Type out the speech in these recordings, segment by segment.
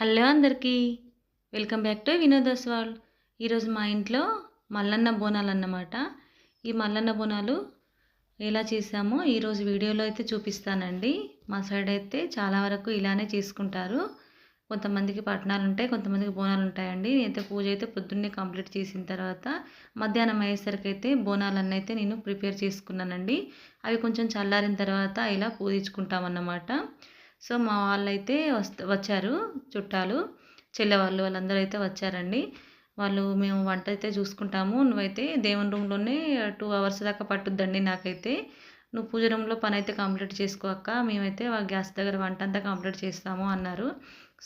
Hello అందరికీ. Welcome back to Vinod's world ఈరోజు మా ఇంట్లో మల్లన్న బోనాలు అన్నమాట. ఈ మల్లన్న బోనాలు ఎలా చేసామో ఈరోజు వీడియోలో అయితే చూపిస్తానండి. మా సైడ్ అయితే చాలా వరకు ఇలానే చేసుకుంటారు. కొంతమందికి పట్టణాలు ఉంటాయి కొంతమందికి బోనాలు ఉంటాయండి. అయితే పూజ అయితే పొద్దున్నే కంప్లీట్ చేసిన తర్వాత మధ్యాహ్నం అయ్యేసరికి అయితే బోనాలన్నీ అయితే నేను ప్రిపేర్ చేసుకున్నానండి. అవి కొంచెం చల్లారిన తర్వాత ఇలా పూజించుకుంటామన్నమాట. సో మా వాళ్ళైతే వస్త వచ్చారు చుట్టాలు. చెల్లె వాళ్ళు వాళ్ళందరూ అయితే వచ్చారండి. వాళ్ళు మేము వంట అయితే చూసుకుంటాము. నువ్వైతే దేవుని రూమ్లోనే టూ అవర్స్ దాకా పట్టుద్దండి నాకైతే. నువ్వు పూజ రూమ్లో పని అయితే కంప్లీట్ చేసుకోక మేమైతే గ్యాస్ దగ్గర వంట అంతా కంప్లీట్ చేస్తాము అన్నారు.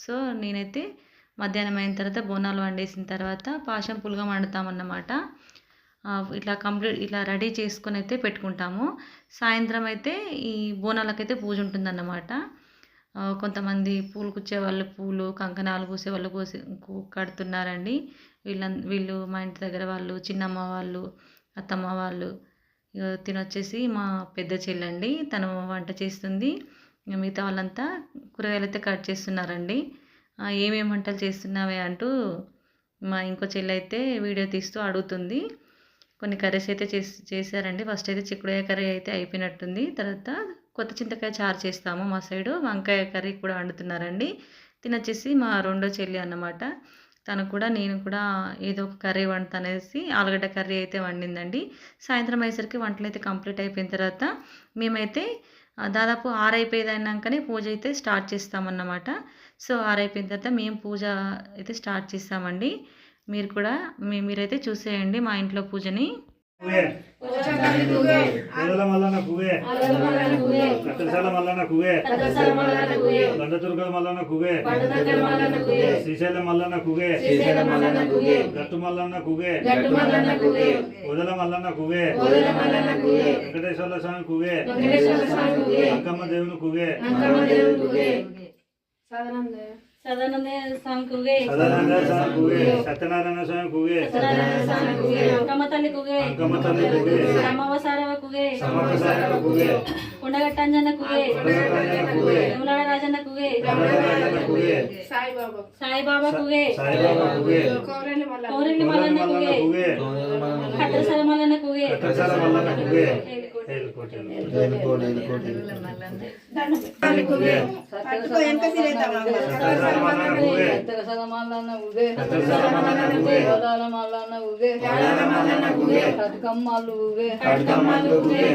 సో నేనైతే మధ్యాహ్నం అయిన తర్వాత బోనాలు వండేసిన తర్వాత పాశం పులుగా వండుతామన్నమాట. ఇట్లా కంప్లీట్ ఇట్లా రెడీ చేసుకొని అయితే పెట్టుకుంటాము. సాయంత్రం అయితే ఈ బోనాలకైతే పూజ ఉంటుందన్నమాట. అన్నమాట కొంతమంది పూలు కుచ్చే వాళ్ళు పూలు కంకణాలు పూసే వాళ్ళు కోసి కడుతున్నారండి. వీళ్ళ వీళ్ళు మా ఇంటి దగ్గర వాళ్ళు చిన్నమ్మ వాళ్ళు అత్తమ్మ వాళ్ళు తినొచ్చేసి మా పెద్ద చెల్లండి తను వంట చేస్తుంది. మిగతా వాళ్ళంతా కూరగాయలు అయితే కట్ చేస్తున్నారండి. ఏమేమి వంటలు చేస్తున్నావే అంటూ మా ఇంకో చెల్లి అయితే వీడియో తీస్తూ అడుగుతుంది. కొన్ని కర్రీస్ అయితే చేసి చేశారండి. ఫస్ట్ అయితే చిక్కుడుకాయ కర్రీ అయితే అయిపోయినట్టుంది. తర్వాత కొత్త చింతకాయ చారు చేస్తాము మా సైడు. వంకాయ కర్రీ కూడా వండుతున్నారండి. తినొచ్చేసి మా రెండో చెల్లి అన్నమాట. తను కూడా నేను కూడా ఏదో ఒక కర్రీ వండుతానేసి ఆలుగడ్డ కర్రీ అయితే వండిందండి. సాయంత్రం అయ్యేసరికి వంటలు అయితే కంప్లీట్ అయిపోయిన తర్వాత మేమైతే దాదాపు ఆరైపోయేదన్నాకనే పూజ అయితే స్టార్ట్ చేస్తామన్నమాట. సో ఆరైపోయిన తర్వాత మేము పూజ అయితే స్టార్ట్ చేస్తామండి. మీరు కూడా మీ మీరైతే చూసేయండి మా ఇంట్లో పూజని. కూదల మల్లన్న కువే కట్టసాల మల్లన్న కువే దండతుర్గల మల్లన్న కువే శ్రీశైలం మల్లన్న కువే గట్టు మల్లన్న కువే ఉదల మల్లన్న కువే వెంకటేశ్వర స్వామి కువే అంకమ్మ దేవుని కువే కుగే సత్యనారాయణ స్వామి కుగే కుగే కుగే కుగే కువే సాయిబాబా కుగే కూదల మల్లన్న కుగే కట్టసర మల్లన్న కుగే కట్టసాల మల్లన్న కువే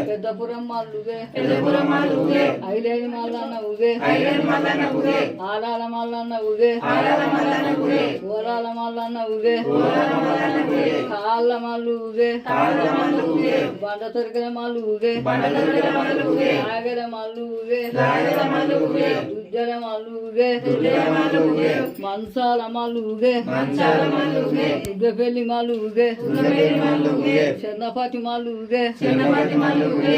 పెద్దపురం మాల్లుగే ఐలేని మల్లన్న ఉగే ఆడాల మల్లన్న ఉగే ఓరాల మల్లన్న ఉగే కాళ్ళ మల్లు ఉగే బండ తొరికిన మల్లు ఉగే ఆగల మల్లు ఉగే ఉజ్జల మల్లు ఉగే. మంచాల మల్లు ఉగే. ఉగ్గపెల్లి మల్లు ఉగే. చిన్నపాటి మల్లు ఉగే.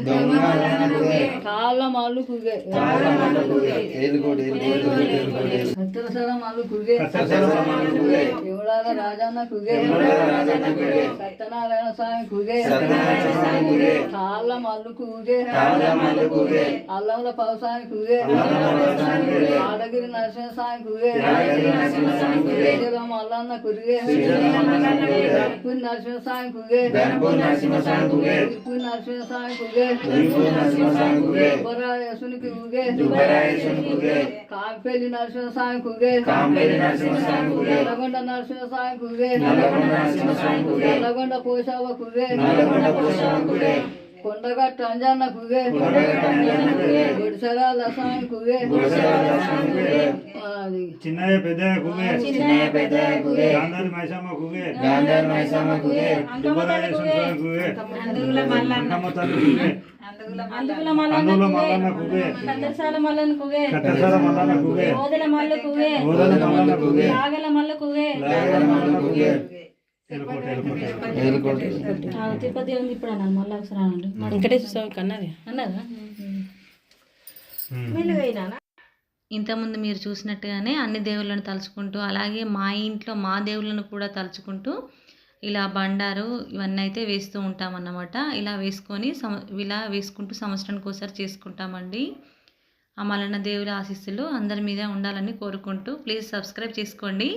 దొంగ మల్లన్న ఉగే. కాళ్ళ మల్లు కుగే సత్తరసర మల్లు కుగే కట్టసాల మల్లన్న కువే ఎవడాల రాజన్న కుగే సత్యనారాయణ స్వామి కుగే కాళ్ళ మల్లు కుగే అల్లంల పవసాని కుగే ఆడగిరి నరసింహ స్వామి కుగే శ్రీశైలం మల్లన్న కురిగే తిరుపతి నరసింహ స్వామి కుగే తిరుపతి నరసింహ స్వామి కుగే దుబ్బరాయసునికి కుగే కాంపెల్లి నరసింహ స్వామి కుగే నల్లగొండ నరసింహ స్వామి కుగే నల్లగొండ పోషావ కుగే కొండగట్టు అంజన్న కుగే గుడిసెరాల స్వామి కుగే అది చిన్నయ్య పెద్దయ్య కువే గాంధారి మైసమ్మ కువే దుబ్బరాజేశ్వర స్వామి కువే అంకమ్మ తల్లి కువే మల్లన్న కువే కట్టసాల మల్లన్న కట్టసాల మల్లన్న కువే ఓదల మల్ల కుగే ఓదల మల్లన్న కువే మల్ల లాగల మల్లన్న కువే ఎలుకోట ఎలుకోట ఆ, తిరుపతి ఉంది ఇప్పుడు అన్నాను మళ్ళీ ఒకసారి అనండి వెంకటేశ్వర ఇంతకుముందు మీరు చూసినట్టుగానే అన్ని దేవుళ్ళను తలుచుకుంటూ అలాగే మా ఇంట్లో మా దేవుళ్ళను కూడా తలుచుకుంటూ ఇలా బండారు ఇవన్నీ అయితే వేస్తూ ఉంటామన్నమాట. ఇలా వేసుకొని సమ ఇలా వేసుకుంటూ సంవత్సరానికి ఒకసారి చేసుకుంటామండి. ఆ మల్లన్న దేవుడి ఆశీస్సులు అందరి మీద ఉండాలని కోరుకుంటూ ప్లీజ్ సబ్స్క్రైబ్ చేసుకోండి.